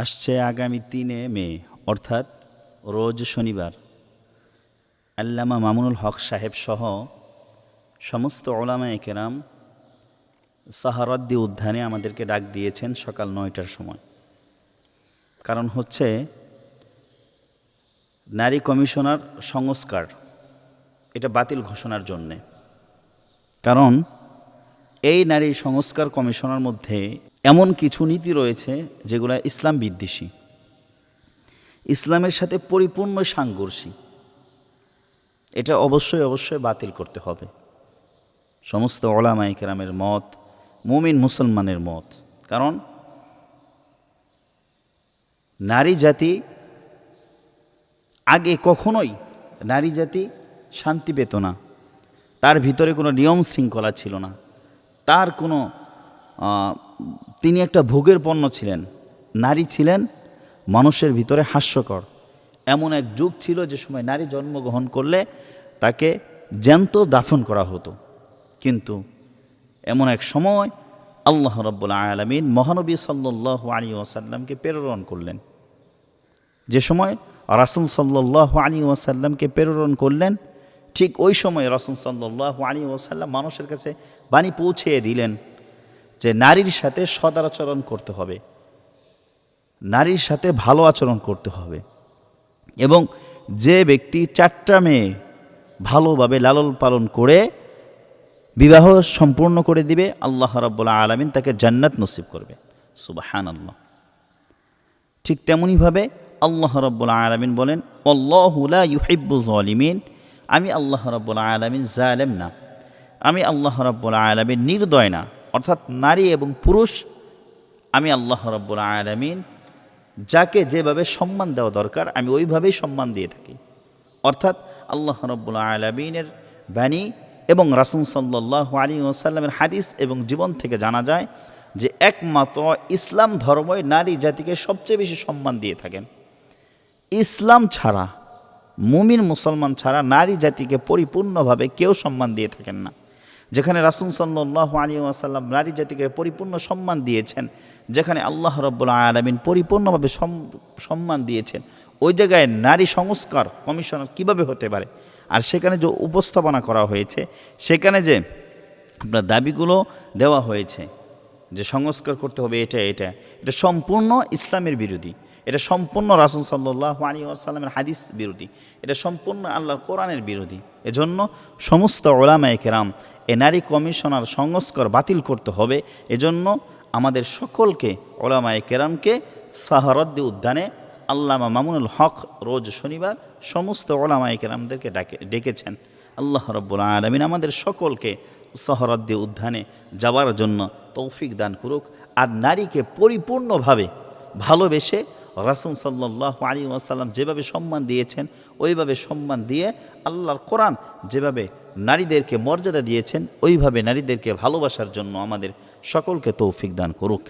আসছে আগামী তিনে মে, অর্থাৎ রোজ শনিবার। আল্লামা মামুনুল হক সাহেব সহ সমস্ত ওলামা একেরাম সাহারদ্দি উদ্যানে আমাদেরকে ডাক দিয়েছেন সকাল নয়টার সময়। কারণ হচ্ছে নারী কমিশনার সংস্কার, এটা বাতিল ঘোষণার জন্যে। কারণ এই নারী সংস্কার কমিশনের মধ্যে এমন কিছু নীতি রয়েছে যেগুলো ইসলাম বিদ্বেষী। ইসলামের সাথে পরিপূর্ণ সাংঘর্ষী। এটা অবশ্যই অবশ্যই বাতিল করতে হবে। সমস্ত ওলামাই কেরামের মত, মুমিন মুসলমানের মত। কারণ নারী জাতি আগে কখনোই নারী জাতি শান্তি পেত না। তার ভিতরে কোনো নিয়ম শৃঙ্খলা ছিল না। তার কোনো তিনি একটা ভোগের পণ্য ছিলেন। নারী ছিলেন মানুষের ভিতরে হাস্যকর। এমন এক যুগ ছিল যে সময় নারী জন্মগ্রহণ করলে তাকে জ্যান্ত দাফন করা হতো। কিন্তু এমন এক সময় আল্লাহ রব্বুল আলমিন মহানবী সাল্লাহ আলী ওয়াসাল্লামকে প্রেরণ করলেন। যে সময় রাসুল সাল্লাহ আলী ওয়াসাল্লামকে প্রেরণ করলেন ঠিক ওই সময় রাসুল সাল্লাহ আলী ওয়াসাল্লাম মানুষের কাছে বাণী পৌঁছে দিলেন যে নারীর সাথে সদাচরণ করতে হবে। নারীর সাথে ভালো আচরণ করতে হবে। এবং যে ব্যক্তি চারটা মেয়ে ভালোভাবে লালন পালন করে বিবাহ সম্পূর্ণ করে দিবে, আল্লাহ রাব্বুল আলমিন তাকে জান্নাত নসিব করবে। সুবাহান আল্লাহ ঠিক তেমনইভাবে আল্লাহ রব্বুল আলমিন বলেন অল্লাহুলা ইউহিব্বু জলিমিন আমি আল্লাহ রব্বুল আলমিন জালেম না। আমি আল্লাহ রব্বুল আলমিন নির্দয় না। অর্থাৎ নারী এবং পুরুষ, আমি আল্লাহ রব্বুল আলমিন যাকে যেভাবে সম্মান দেওয়া দরকার, আমি ওইভাবেই সম্মান দিয়ে থাকি। অর্থাৎ আল্লাহ রব্বুল আলমিনের বাণী এবং রাসুল সাল্লাহ আলী ওসাল্লামের হাদিস এবং জীবন থেকে জানা যায় যে একমাত্র ইসলাম ধর্মই নারী জাতিকে সবচেয়ে বেশি সম্মান দিয়ে থাকেন। ইসলাম ছাড়া মুমিন মুসলমান ছাড়া নারী জাতিকে পরিপূর্ণভাবে কেউ সম্মান দিয়ে থাকেন না। যেখানে রাসুল সাল্লাহ আলী আসাল্লাম নারী জাতিকে পরিপূর্ণ সম্মান দিয়েছেন, যেখানে আল্লাহ রব্বুল আলমিন পরিপূর্ণভাবে সম্মান দিয়েছেন, ওই জায়গায় নারী সংস্কার কমিশনার কীভাবে হতে পারে? আর সেখানে যে উপস্থাপনা করা হয়েছে, সেখানে যে আপনার দাবিগুলো দেওয়া হয়েছে, যে সংস্কার করতে হবে এটা এটা এটা সম্পূর্ণ ইসলামের বিরোধী। এটা সম্পূর্ণ রাসুল সাল্লাহ আলী আসাল্লামের হাদিস বিরোধী। এটা সম্পূর্ণ আল্লাহ কোরআনের বিরোধী। এজন্য সমস্ত ওলামায় কেরাম এ নারী কমিশনার সংস্কার বাতিল করতে হবে। এজন্য আমাদের সকলকে ওলামায় কেরামকে সাহারদ্দি উদ্যানে আল্লামা মামুনুল হক রোজ শনিবার সমস্ত ওলামায় কেরামদেরকে ডাকে, ডেকেছেন। আল্লাহ রব্বুল আলমিন আমাদের সকলকে সহরদ্দি উদ্যানে যাওয়ার জন্য তৌফিক দান করুক। আর নারীকে পরিপূর্ণভাবে ভালোবেসে রাসুল সাল্লাহ আলী ওয়াসাল্লাম যেভাবে সম্মান দিয়েছেন, ওইভাবে সম্মান দিয়ে আল্লাহর কোরআন যেভাবে নারীদেরকে মর্যাদা দিয়েছেন, ওইভাবে নারীদেরকে ভালোবাসার জন্য আমাদের সকলকে তৌফিক দান করুক।